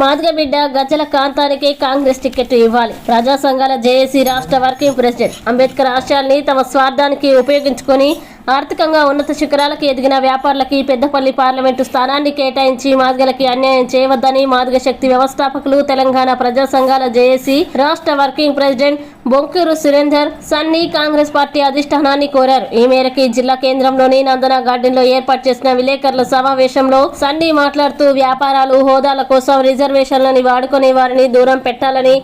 మాదిగ బిడ్డ గజ్జల కాంతానికి కాంగ్రెస్ టికెట్ ఇవ్వాలి. ప్రజా సంఘాల జేఏసీ రాష్ట్ర వర్కింగ్ ప్రెసిడెంట్ అంబేద్కర్ ఆశయాల్ని తమ స్వార్థానికి ఉపయోగించుకొని ఆర్థికంగా ఉన్నత శిఖరాలకు ఎదిగిన వ్యాపారులకి పెద్దపల్లి పార్లమెంటు స్థానాన్ని కేటాయించి మాదిగలకి అన్యాయం చేయవద్దని మాదిగ శక్తి వ్యవస్థాపకులు తెలంగాణ ప్రజా సంఘాల జేఏసీ రాష్ట్ర working president Bonkuru Surender Sunny Congress party అధిష్టానాన్ని కోరారు. ఈ మేరకు జిల్లా కేంద్రంలోని నందన గార్డెన్లో ఏర్పాటు చేసిన విలేకరుల సమావేశంలో సన్నీ మాట్లాడుతూ వ్యాపారాలు హోదాల కోసం రిజర్వేషన్లని వాడుకునే వారిని దూరం పెట్టాలని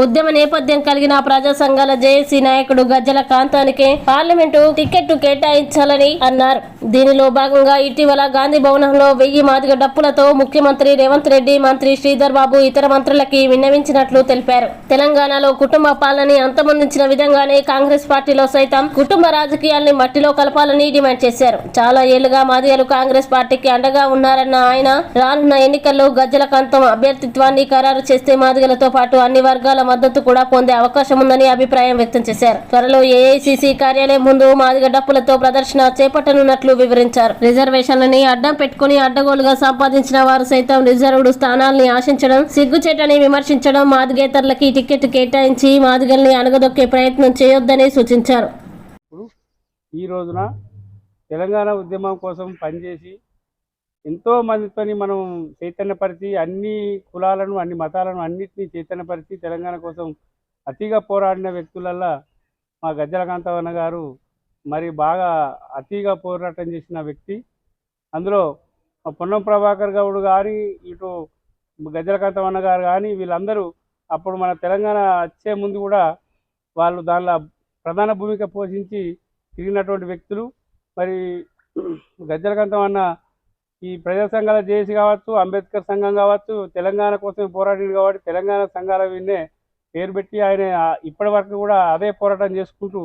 ఉద్యమ నేపథ్యం కలిగిన ప్రజా సంఘాల జేఏసీ నాయకుడు గజ్జల కాంతానికి పార్లమెంటు టికెట్ కేటాయించాలని అన్నారు. దీనిలో భాగంగా ఇటీవల గాంధీ భవనంలో వెయ్యి మాదిగ డప్పులతో ముఖ్యమంత్రి రేవంత్ రెడ్డి మంత్రి శ్రీధర్ బాబు ఇతర మంత్రులకి విన్నవించినట్లు తెలిపారు. తెలంగాణలో కుటుంబ పాలనని అంతమొందించిన విధంగానే కాంగ్రెస్ పార్టీలో సైతం కుటుంబ రాజకీయాల్ని మట్టిలో కలపాలని డిమాండ్ చేశారు. చాలా ఏళ్ళుగా మాదిగలు కాంగ్రెస్ పార్టీకి అండగా ఉన్నారన్న ఆయన రానున్న ఎన్నికల్లో గజ్జల కాంతం అభ్యర్థిత్వాన్ని ఖరారు చేస్తే మాదిగలతో పాటు అన్ని వర్గాల మద్దతు కూడా పొందే అవకాశం ఉందని అభిప్రాయం వ్యక్తం చేశారు. త్వరలో ఏఐసిసి కార్యాలయం ముందు మాదిగ డప్పులతో ప్రదర్శన చేపట్టనున్నట్లు వివరించారు. రిజర్వేషన్లని అడ్డం పెట్టుకుని అడ్డగోలుగా సంపాదించిన వారు సైతం రిజర్వ్డ్ స్థానాల్ని ఆశించడం సిగ్గుచేటని విమర్శించడం మాదిగేతరులకి టికెట్ కేటాయించి మాదిగల్ని అణగదొక్కే ప్రయత్నం చేయొద్దని సూచించారు. ఈ రోజున తెలంగాణ ఉద్యమం కోసం పనిచేసి ఎంతో మందితోని మనం చైతన్యపరిచి అన్ని కులాలను అన్ని మతాలను అన్నింటినీ చైతన్యపరిచి తెలంగాణ కోసం అతిగా పోరాడిన వ్యక్తులల్లా మా గజ్జల కాంతవన్న గారు మరి బాగా అతిగా పోరాటం చేసిన వ్యక్తి. అందులో పొన్నం ప్రభాకర్ గౌడ్ కానీ ఇటు గజ్జల కాంతవన్న గారు కానీ వీళ్ళందరూ అప్పుడు మన తెలంగాణ వచ్చే ముందు కూడా వాళ్ళు దానిలో ప్రధాన భూమిక పోషించి తిరిగినటువంటి వ్యక్తులు. మరి గజ్జలకాంతం అన్న ఈ ప్రజా సంఘాల జేఏసీ కావచ్చు అంబేద్కర్ సంఘం కావచ్చు తెలంగాణ కోసం పోరాడింది కాబట్టి తెలంగాణ సంఘాల విన్నే పేరు పెట్టి ఆయన ఇప్పటి వరకు కూడా అదే పోరాటం చేసుకుంటూ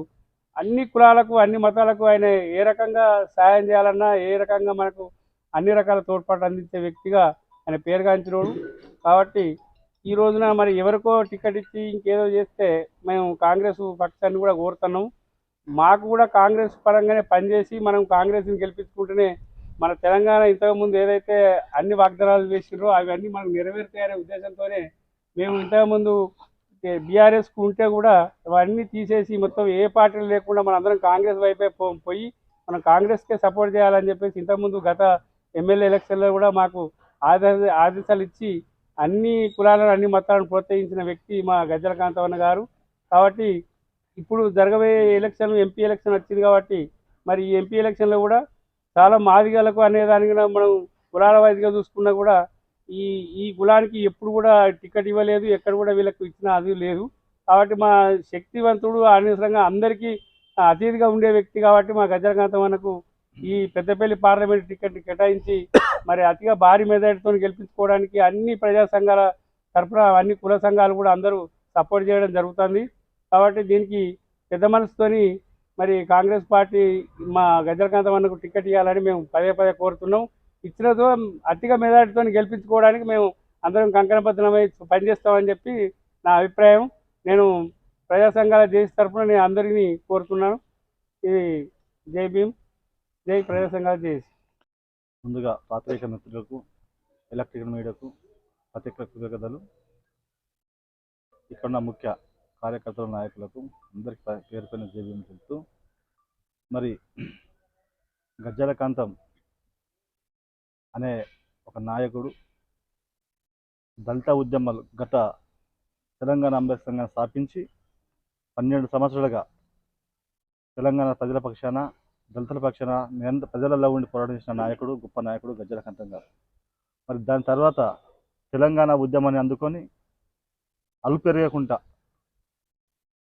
అన్ని కులాలకు అన్ని మతాలకు ఆయన ఏ రకంగా సాయం చేయాలన్నా ఏ రకంగా మనకు అన్ని రకాల తోడ్పాటు అందించే వ్యక్తిగా ఆయన పేరుగాంచినోడు కాబట్టి ఈ రోజున మరి ఎవరికో టికెట్ ఇచ్చి ఇంకేదో చేస్తే మేము కాంగ్రెస్ పక్షాన్ని కూడా కోరుతున్నాం. మాకు కూడా కాంగ్రెస్ పరంగానే పనిచేసి మనం కాంగ్రెస్ని గెలిపించుకుంటేనే మన తెలంగాణ ఇంతకుముందు ఏదైతే అన్ని వాగ్దానాలు వేసిరో అవన్నీ మనకు నెరవేరుతాయనే ఉద్దేశంతోనే మేము ఇంతకుముందు బీఆర్ఎస్కు ఉంటే కూడా అవన్నీ తీసేసి మొత్తం ఏ పార్టీలు లేకుండా మనందరం కాంగ్రెస్ వైపే పో- పోయి మనం కాంగ్రెస్కే సపోర్ట్ చేయాలని చెప్పేసి ఇంతకుముందు గత ఎమ్మెల్యే ఎలక్షన్లో కూడా మాకు ఆదేశ ఆదేశాలు ఇచ్చి అన్ని కులాలను అన్ని మతాలను ప్రోత్సహించిన వ్యక్తి మా గజ్జల కాంతవన్న గారు. కాబట్టి ఇప్పుడు జరగబోయే ఎలక్షన్ ఎంపీ ఎలక్షన్ వచ్చింది కాబట్టి మరి ఈ ఎంపీ ఎలక్షన్లో కూడా చాలా మాదిగలకు అనే దానికి కూడా మనం కులాల వైజ్గా చూసుకున్నా కూడా ఈ ఈ కులానికి ఎప్పుడు కూడా టికెట్ ఇవ్వలేదు ఎక్కడ కూడా వీళ్ళకు ఇచ్చిన అది లేదు. కాబట్టి మా శక్తివంతుడు అనవసరంగా అందరికీ అతిథిగా ఉండే వ్యక్తి కాబట్టి మా గజరకాంత మనకు ఈ పెద్దపల్లి పార్లమెంట్ టికెట్ కేటాయించి మరి అతిగా భారీ మెజార్టీతో గెలిపించుకోవడానికి అన్ని ప్రజా సంఘాల తరఫున అన్ని కుల సంఘాలు కూడా అందరూ సపోర్ట్ చేయడం జరుగుతుంది. కాబట్టి దీనికి పెద్ద మనసుతోని మరి కాంగ్రెస్ పార్టీ మా గజలకాంతమన్నకు టికెట్ ఇవ్వాలని మేము పదే పదే కోరుతున్నాం. ఇచ్చినతో అతిగా మెజార్టీతో గెలిపించుకోవడానికి మేము అందరం కంకణబద్ధమై పనిచేస్తామని చెప్పి నా అభిప్రాయం. నేను ప్రజా సంఘాల జేసీ తరఫున నేను అందరినీ కోరుతున్నాను. ఇది జై భీమ్ జై ప్రజా సంఘాల జేసీ ముందుగా పాత్రిక మిత్రులకు ఎలక్ట్రికల్ మీడియాకు పత్రిక కృతజ్ఞతలు. ఇక్కడ ఉన్న ముఖ్య కార్యకర్తల నాయకులకు అందరికీ పేరుపైన పేరు చెబుతూ జేబీఎం చెప్తూ మరి గజ్జల కాంతం అనే ఒక నాయకుడు దళిత ఉద్యమాలు గత తెలంగాణ అంబేద్కర్ సంఘాన్ని స్థాపించి పన్నెండు సంవత్సరాలుగా తెలంగాణ ప్రజల పక్షాన దళితుల పక్షాన నిరంతర ప్రజలలో ఉండి పోరాడించిన నాయకుడు గొప్ప నాయకుడు గజ్జలకాంతం గారు. మరి దాని తర్వాత తెలంగాణ ఉద్యమాన్ని అందుకొని అలుపెరగకుండా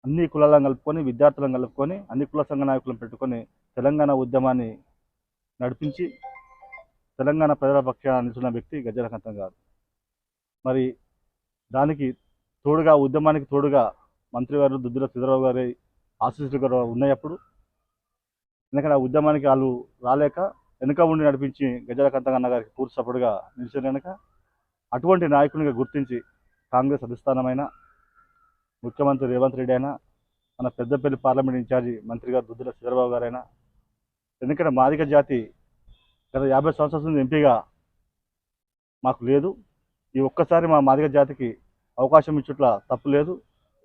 అన్ని కులాలను కలుపుకొని విద్యార్థులను కలుపుకొని అన్ని కుల సంఘ నాయకులను పెట్టుకొని తెలంగాణ ఉద్యమాన్ని నడిపించి తెలంగాణ ప్రజల పక్షాన నిలుచున్న వ్యక్తి గజ్జల గారు. మరి దానికి తోడుగా ఉద్యమానికి తోడుగా మంత్రివారు దుద్దుల శ్రీధరరావు గారి ఆశీస్సులు కూడా ఉన్నాయప్పుడు ఎందుకంటే ఆ ఉద్యమానికి వాళ్ళు రాలేక వెనుక ఉండి నడిపించి గజల అన్న గారికి పూర్తి సపోర్టుగా నిలిచిన కనుక అటువంటి నాయకునిగా గుర్తించి కాంగ్రెస్ అధిష్టానమైన ముఖ్యమంత్రి రేవంత్ రెడ్డి అయినా మన పెద్దపల్లి పార్లమెంట్ ఇన్ఛార్జి మంత్రి గారు దుద్దుల చంద్రబాబు గారైనా ఎందుకంటే మాదిక జాతి గత యాభై సంవత్సరాల నుంచి ఎంపీగా మాకు లేదు. ఈ ఒక్కసారి మా మాదిగ జాతికి అవకాశం ఇచ్చుట్ల తప్పు లేదు.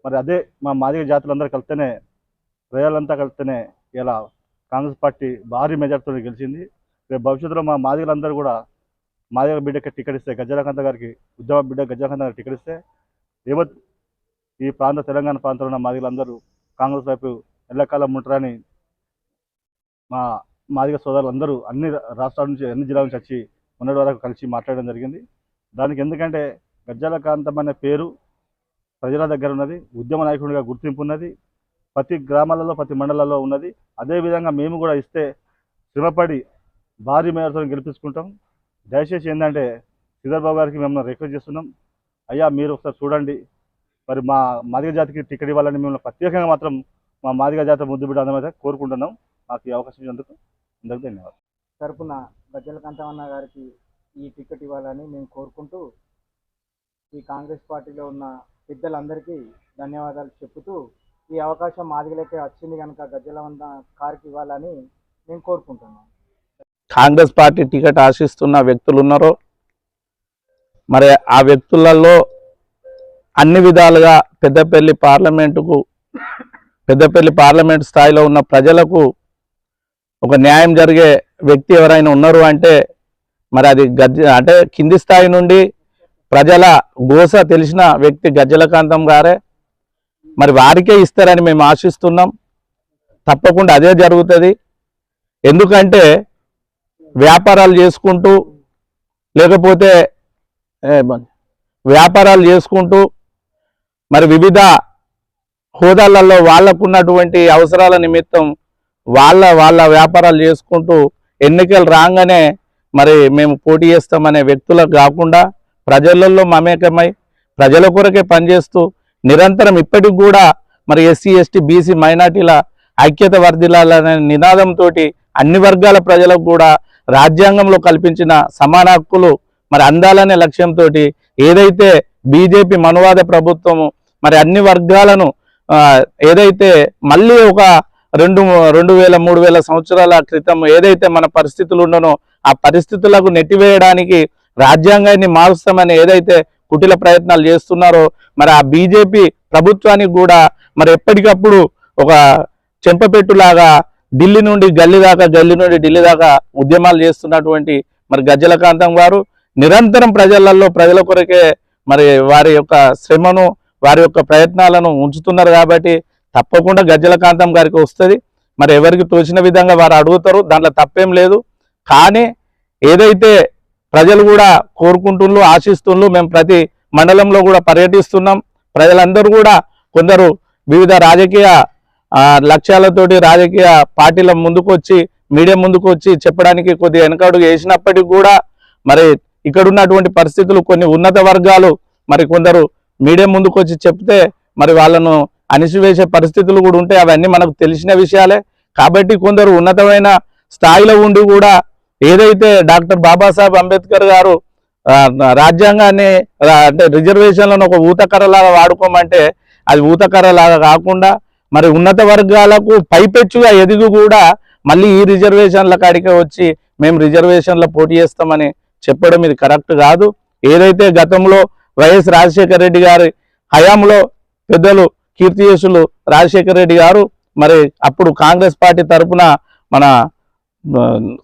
మరి అదే మా మాదిగ జాతులందరూ కలిస్తేనే ప్రజలంతా కలిస్తేనే ఇలా కాంగ్రెస్ పార్టీ భారీ మెజార్టీతో గెలిచింది. రేపు భవిష్యత్తులో మా మాదిగలందరూ కూడా మాదిగ బిడ్డకి టికెట్ ఇస్తే గజ్జలకాంత గారికి ఉద్యమ బిడ్డ గజ్జలకాంత గారికి టికెట్ ఇస్తే రేవంత్ ఈ ప్రాంత తెలంగాణ ప్రాంతంలో ఉన్న మాదిగలందరూ కాంగ్రెస్ వైపు ఎల్లకాలం ఉంటారని మా మాదిగ సోదరులందరూ అన్ని రాష్ట్రాల నుంచి అన్ని జిల్లాల నుంచి వచ్చి మొన్నటి వరకు కలిసి మాట్లాడడం జరిగింది. దానికి ఎందుకంటే గజ్జల కాంతం అనే పేరు ప్రజల దగ్గర ఉన్నది ఉద్యమ నాయకుడిగా గుర్తింపు ఉన్నది ప్రతి గ్రామాలలో ప్రతి మండలాల్లో ఉన్నది. అదేవిధంగా మేము కూడా ఇస్తే శ్రమపడి భారీ మేరతో గెలిపించుకుంటాం. దయచేసి ఏంటంటే శ్రీధర్ గారికి మేము రిక్వెస్ట్ చేస్తున్నాం. అయ్యా మీరు ఒకసారి చూడండి. మరి మా మాదిగ జాతికి టికెట్ ఇవ్వాలని మేము ప్రత్యేకంగా మాత్రం మా మాదిగ జాతి ముద్దు బిడ్డ అందమైతే కోరుకుంటున్నాం. మాకు ఈ అవకాశం ఇచ్చినందుకు అందరికీ ధన్యవాదాలు. తరపున గజ్జల కాంతమన్న గారికి ఈ టికెట్ ఇవ్వాలని మేము కోరుకుంటూ ఈ కాంగ్రెస్ పార్టీలో ఉన్న పెద్దలందరికీ ధన్యవాదాలు చెప్పుతూ ఈ అవకాశం మాదిగలకే వచ్చింది కనుక గజ్జల వంద కారికి ఇవ్వాలని మేము కోరుకుంటున్నాం. కాంగ్రెస్ పార్టీ టికెట్ ఆశిస్తున్న వ్యక్తులు ఉన్నారో? మరి ఆ వ్యక్తులలో అన్ని విధాలుగా పెద్దపల్లి పార్లమెంటుకు పెద్దపల్లి పార్లమెంట్ స్థాయిలో ఉన్న ప్రజలకు ఒక న్యాయం జరిగే వ్యక్తి ఎవరైనా ఉన్నారు అంటే మరి అది గజ్జ అంటే కింది స్థాయి నుండి ప్రజల గోస తెలిసిన వ్యక్తి గజ్జలకాంతం గారే. మరి వారికే ఇస్తారని మేము ఆశిస్తున్నాం. తప్పకుండా అదే జరుగుతుంది. ఎందుకంటే వ్యాపారాలు చేసుకుంటూ లేకపోతే వ్యాపారాలు చేసుకుంటూ మరి వివిధ హోదాలలో వాళ్ళకున్నటువంటి అవసరాల నిమిత్తం వాళ్ళ వాళ్ళ వ్యాపారాలు చేసుకుంటూ ఎన్నికలు రాగానే మరి మేము పోటీ చేస్తామనే వ్యక్తులకు కాకుండా ప్రజలలో మమేకమై ప్రజల కొరకే పనిచేస్తూ నిరంతరం ఇప్పటికి కూడా మరి ఎస్సీ ఎస్టీ బీసీ మైనార్టీల ఐక్యత వర్ధిల్లాలనే నినాదంతో అన్ని వర్గాల ప్రజలకు కూడా రాజ్యాంగంలో కల్పించిన సమాన హక్కులు మరి అందాలనే లక్ష్యంతో ఏదైతే బీజేపీ మనువాద ప్రభుత్వము మరి అన్ని వర్గాలను ఏదైతే మళ్ళీ ఒక రెండు రెండు వేల మూడు వేల సంవత్సరాల క్రితం ఏదైతే మన పరిస్థితులు ఉండనో ఆ పరిస్థితులకు నెట్టివేయడానికి రాజ్యాంగాన్ని మారుస్తామని ఏదైతే కుటిల ప్రయత్నాలు చేస్తున్నారో మరి ఆ బీజేపీ ప్రభుత్వానికి కూడా మరి ఎప్పటికప్పుడు ఒక చెంపపెట్టులాగా ఢిల్లీ నుండి గల్లీ దాకా గల్లీ నుండి ఢిల్లీ దాకా ఉద్యమాలు చేస్తున్నటువంటి మరి గజ్జలకాంతం గారు నిరంతరం ప్రజలలో ప్రజల కొరకే మరి వారి యొక్క శ్రమను వారి యొక్క ప్రయత్నాలను ఉంచుతున్నారు కాబట్టి తప్పకుండా గజ్జలకాంతం గారికి వస్తుంది. మరి ఎవరికి తోచిన విధంగా వారు అడుగుతారు దాంట్లో తప్పేం లేదు. కానీ ఏదైతే ప్రజలు కూడా కోరుకుంటున్నారు ఆశిస్తున్నారు మేము ప్రతి మండలంలో కూడా పర్యటిస్తున్నాం. ప్రజలందరూ కూడా కొందరు వివిధ రాజకీయ లక్ష్యాలతోటి రాజకీయ పార్టీల ముందుకు వచ్చి మీడియా ముందుకు వచ్చి చెప్పడానికి కొద్దిగా వెనకడుగు వేసినప్పటికీ కూడా మరి ఇక్కడ ఉన్నటువంటి పరిస్థితులు కొన్ని ఉన్నత వర్గాలు మరి కొందరు మీడియా ముందుకు వచ్చి చెప్తే మరి వాళ్ళను అణిచివేసే పరిస్థితులు కూడా ఉంటాయి అవన్నీ మనకు తెలిసిన విషయాలే. కాబట్టి కొందరు ఉన్నతమైన స్థాయిలో ఉండి కూడా ఏదైతే డాక్టర్ బాబాసాహెబ్ అంబేద్కర్ గారు రాజ్యాంగాన్ని అంటే రిజర్వేషన్లను ఒక ఊతకర్రలాగా వాడుకోమంటే అది ఊతకర్రలాగా కాకుండా మరి ఉన్నత వర్గాలకు పైపెచ్చుగా ఎదిగి కూడా మళ్ళీ ఈ రిజర్వేషన్ల కాడికి వచ్చి మేము రిజర్వేషన్ల పోటీ చేస్తామని చెప్పడం ఇది కరెక్ట్ కాదు. ఏదైతే గతంలో వైఎస్ రాజశేఖర రెడ్డి గారి హయాంలో పెద్దలు కీర్తియేసులు రాజశేఖర రెడ్డి గారు మరి అప్పుడు కాంగ్రెస్ పార్టీ తరపున మన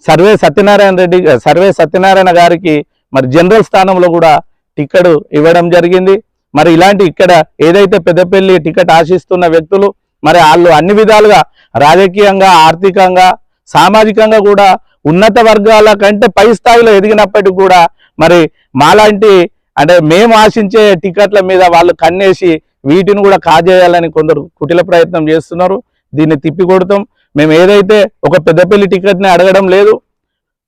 సర్వే సత్యనారాయణ రెడ్డి సర్వే సత్యనారాయణ గారికి మరి జనరల్ స్థానంలో కూడా టికెట్ ఇవ్వడం జరిగింది. మరి ఇలాంటి ఇక్కడ ఏదైతే పెద్దపల్లి టికెట్ ఆశిస్తున్న వ్యక్తులు మరి వాళ్ళు అన్ని విధాలుగా రాజకీయంగా ఆర్థికంగా సామాజికంగా కూడా ఉన్నత వర్గాల కంటే పై స్థాయిలో ఎదిగినప్పటికీ కూడా మరి మాలాంటి అంటే మేము ఆశించే టికెట్ల మీద వాళ్ళు కన్నేసి వీటిని కూడా కాజేయాలని కొందరు కుటిల ప్రయత్నం చేస్తున్నారు. దీన్ని తిప్పి కొడతాం మేము ఏదైతే ఒక పెద్దపల్లి టికెట్ని అడగడం లేదు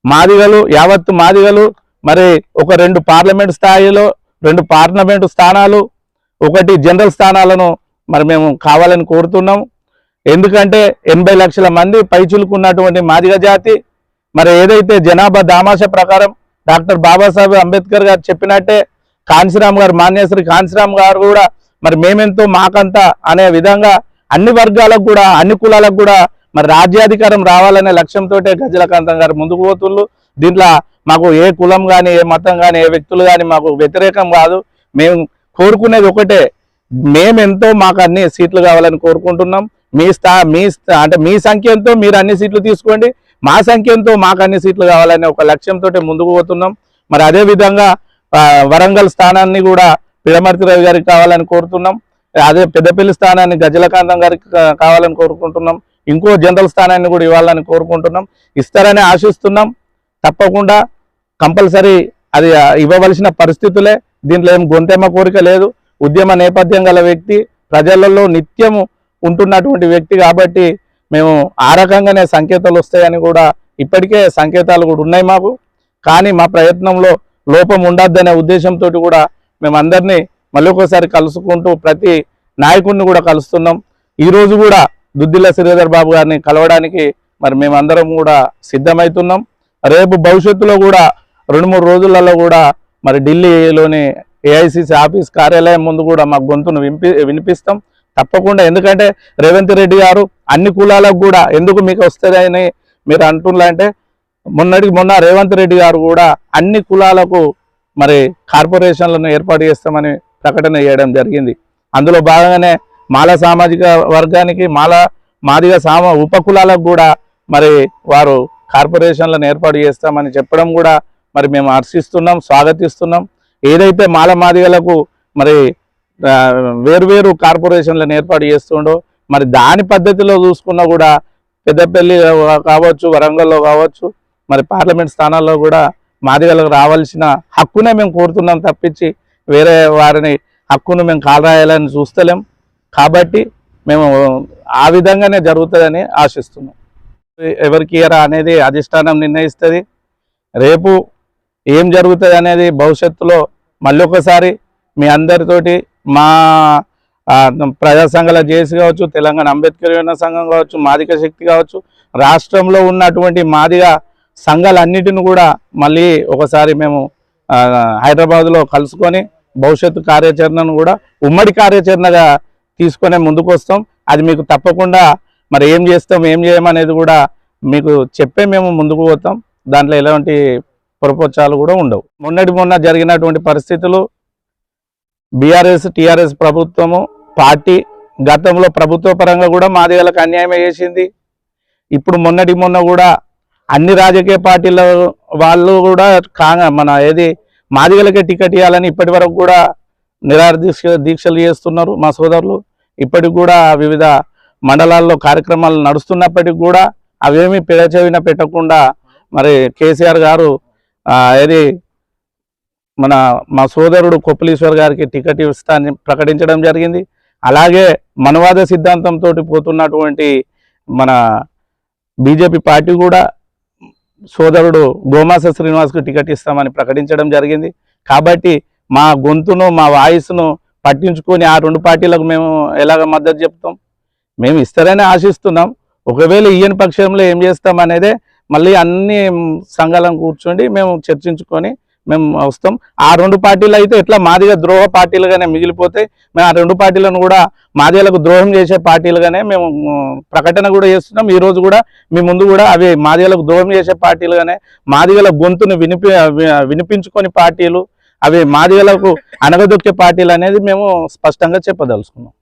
మాదిగలు యావత్తు మాదిగలు మరి ఒక రెండు పార్లమెంట్ స్థాయిలో రెండు పార్లమెంటు స్థానాలు ఒకటి జనరల్ స్థానాలను మరి మేము కావాలని కోరుతున్నాం. ఎందుకంటే ఎనభై లక్షల మంది పైచులుకున్నటువంటి మాదిగ జాతి మరి ఏదైతే జనాభా దామాష ప్రకారం డాక్టర్ బాబాసాహెబ్ అంబేద్కర్ గారు చెప్పినట్టే కాంశీరామ్ గారు మాన్యశ్రీ కాంశీరామ్ గారు కూడా మరి మేమెంతో మాకంతా అనే విధంగా అన్ని వర్గాలకు కూడా అన్ని కులాలకు కూడా మరి రాజ్యాధికారం రావాలనే లక్ష్యంతో గజలకాంతం గారు ముందుకు పోతుండ్రు. దీంట్లో మాకు ఏ కులం కానీ ఏ మతం కానీ ఏ వ్యక్తులు కానీ మాకు వ్యతిరేకం కాదు. మేము కోరుకునేది ఒకటే మేమెంతో మాకు అన్ని సీట్లు కావాలని కోరుకుంటున్నాం. మీ స్థా మీ స్థా- అంటే మీ సంఖ్యంతో మీరు అన్ని సీట్లు తీసుకోండి. మా సంఖ్యంతో మాకు అన్ని సీట్లు కావాలనే ఒక లక్ష్యంతో ముందుకు పోతున్నాం. మరి అదే విధంగా వరంగల్ స్థానాన్ని కూడా పిడమర్తి రవి గారికి కావాలని కోరుతున్నాం. అదే పెద్దపల్లి స్థానాన్ని గజలకాంతం గారికి కావాలని కోరుకుంటున్నాం. ఇంకో జనరల్ స్థానాన్ని కూడా ఇవ్వాలని కోరుకుంటున్నాం. ఇస్తారని ఆశిస్తున్నాం. తప్పకుండా కంపల్సరీ అది ఇవ్వవలసిన పరిస్థితులే. దీంట్లో ఏం గొంతెమ్మ కోరిక లేదు. ఉద్యమ నేపథ్యం గల వ్యక్తి ప్రజలలో నిత్యము ఉంటున్నటువంటి వ్యక్తి కాబట్టి మేము ఆ రకంగానే సంకేతాలు వస్తాయని కూడా ఇప్పటికే సంకేతాలు కూడా ఉన్నాయి మాకు. కానీ మా ప్రయత్నంలో లోపం ఉండద్దనే ఉద్దేశంతో కూడా మేమందరినీ మళ్ళీ ఒకసారి కలుసుకుంటూ ప్రతి నాయకుడిని కూడా కలుస్తున్నాం. ఈరోజు కూడా దుద్దిల్ల శ్రీధర్ బాబు గారిని కలవడానికి మరి మేమందరం కూడా సిద్ధమవుతున్నాం రేపు భవిష్యత్తులో కూడా రెండు మూడు రోజులలో కూడా మరి ఢిల్లీలోని ఏఐసిసి ఆఫీస్ కార్యాలయం ముందు కూడా మా గొంతును వినిపి వినిపిస్తాం. తప్పకుండా ఎందుకంటే రేవంత్ రెడ్డి గారు అన్ని కులాలకు కూడా ఎందుకు మీకు వస్తుందని మీరు అంటున్నారంటే మొన్నటికి మొన్న రేవంత్ రెడ్డి గారు కూడా అన్ని కులాలకు మరి కార్పొరేషన్లను ఏర్పాటు చేస్తామని ప్రకటన చేయడం జరిగింది. అందులో భాగంగానే మాల సామాజిక వర్గానికి మాల మాదిగ సామ ఉప కులాలకు కూడా మరి వారు కార్పొరేషన్లను ఏర్పాటు చేస్తామని చెప్పడం కూడా మరి మేము హర్షిస్తున్నాం స్వాగతిస్తున్నాం. ఏదైతే మాల మాదిగలకు మరి ఆ, వేరువేరు కార్పొరేషన్లను ఏర్పాటు చేస్తుండో మరి దాని పద్ధతిలో చూసుకున్నా కూడా పెద్దపల్లి కావచ్చు వరంగల్లో కావచ్చు మరి పార్లమెంట్ స్థానాల్లో కూడా మాదిగలకు రావాల్సిన హక్కునే మేము కోరుతున్నాం తప్పించి వేరే వారిని హక్కును మేము కాలరాయాలని చూస్తలేం. కాబట్టి మేము ఆ విధంగానే జరుగుతుందని ఆశిస్తున్నాం. ఎవరికి ఇయరా అనేది అధిష్టానం నిర్ణయిస్తుంది. రేపు ఏం జరుగుతుంది అనేది భవిష్యత్తులో మళ్ళీ ఒకసారి మీ అందరితోటి మా ప్రజా సంఘాల జేసీ కావచ్చు తెలంగాణ అంబేద్కర్ యువన సంఘం కావచ్చు మాదిక శక్తి కావచ్చు రాష్ట్రంలో ఉన్నటువంటి మాదిగా సంఘాలన్నిటిని కూడా మళ్ళీ ఒకసారి మేము హైదరాబాద్లో కలుసుకొని భవిష్యత్తు కార్యాచరణను కూడా ఉమ్మడి కార్యాచరణగా తీసుకునే ముందుకు వస్తాం అది మీకు తప్పకుండా మరి ఏం చేస్తాం ఏం చేయమనేది కూడా మీకు చెప్పే మేము ముందుకు పోతాం. దాంట్లో ఎలాంటి పొరపచ్చాలు కూడా ఉండవు. మొన్నటి మొన్న జరిగినటువంటి పరిస్థితులు బీఆర్ఎస్ టీఆర్ఎస్ ప్రభుత్వము పార్టీ గతంలో ప్రభుత్వ పరంగా కూడా మాదిగలకు అన్యాయం చేసింది. ఇప్పుడు మొన్నటి మొన్న కూడా అన్ని రాజకీయ పార్టీల వాళ్ళు కూడా కాంగ మన ఏది మాదిగలకే టికెట్ ఇవ్వాలని ఇప్పటి వరకు కూడా నిరాహార దీక్ష దీక్షలు చేస్తున్నారు మా సోదరులు. ఇప్పటికి కూడా వివిధ మండలాల్లో కార్యక్రమాలు నడుస్తున్నప్పటికి కూడా అవేమీ పిడచెవిన పెట్టకుండా మరి కేసీఆర్ గారు ఏది మన మా సోదరుడు కొప్పలీశ్వర్ గారికి టికెట్ ఇస్తానని ప్రకటించడం జరిగింది. అలాగే మనవాద సిద్ధాంతంతో పోతున్నటువంటి మన బీజేపీ పార్టీ కూడా సోదరుడు గోమాస శ్రీనివాస్కు టికెట్ ఇస్తామని ప్రకటించడం జరిగింది. కాబట్టి మా గొంతును మా వాయిస్ను పట్టించుకొని ఆ రెండు పార్టీలకు మేము ఎలాగ మద్దతు చెప్తాం? మేము ఇస్తారని ఆశిస్తున్నాం. ఒకవేళ ఈయన పక్షంలో ఏం చేస్తామనేదే మళ్ళీ అన్ని సంఘాలను కూర్చోండి మేము చర్చించుకొని మేము వస్తాం. ఆ రెండు పార్టీలు అయితే ఎట్లా మాదిగా ద్రోహ పార్టీలుగానే మిగిలిపోతాయి. మేము ఆ రెండు పార్టీలను కూడా మాదిగలకు ద్రోహం చేసే పార్టీలుగానే మేము ప్రకటన కూడా చేస్తున్నాం. ఈరోజు కూడా మీ ముందు కూడా అవి మాదిగలకు ద్రోహం చేసే పార్టీలుగానే మాదిగల గొంతును వినిపి వినిపించుకొని పార్టీలు అవి మాదిగలకు అనగదొక్కే పార్టీలు అనేది మేము స్పష్టంగా చెప్పదలుచుకున్నాం.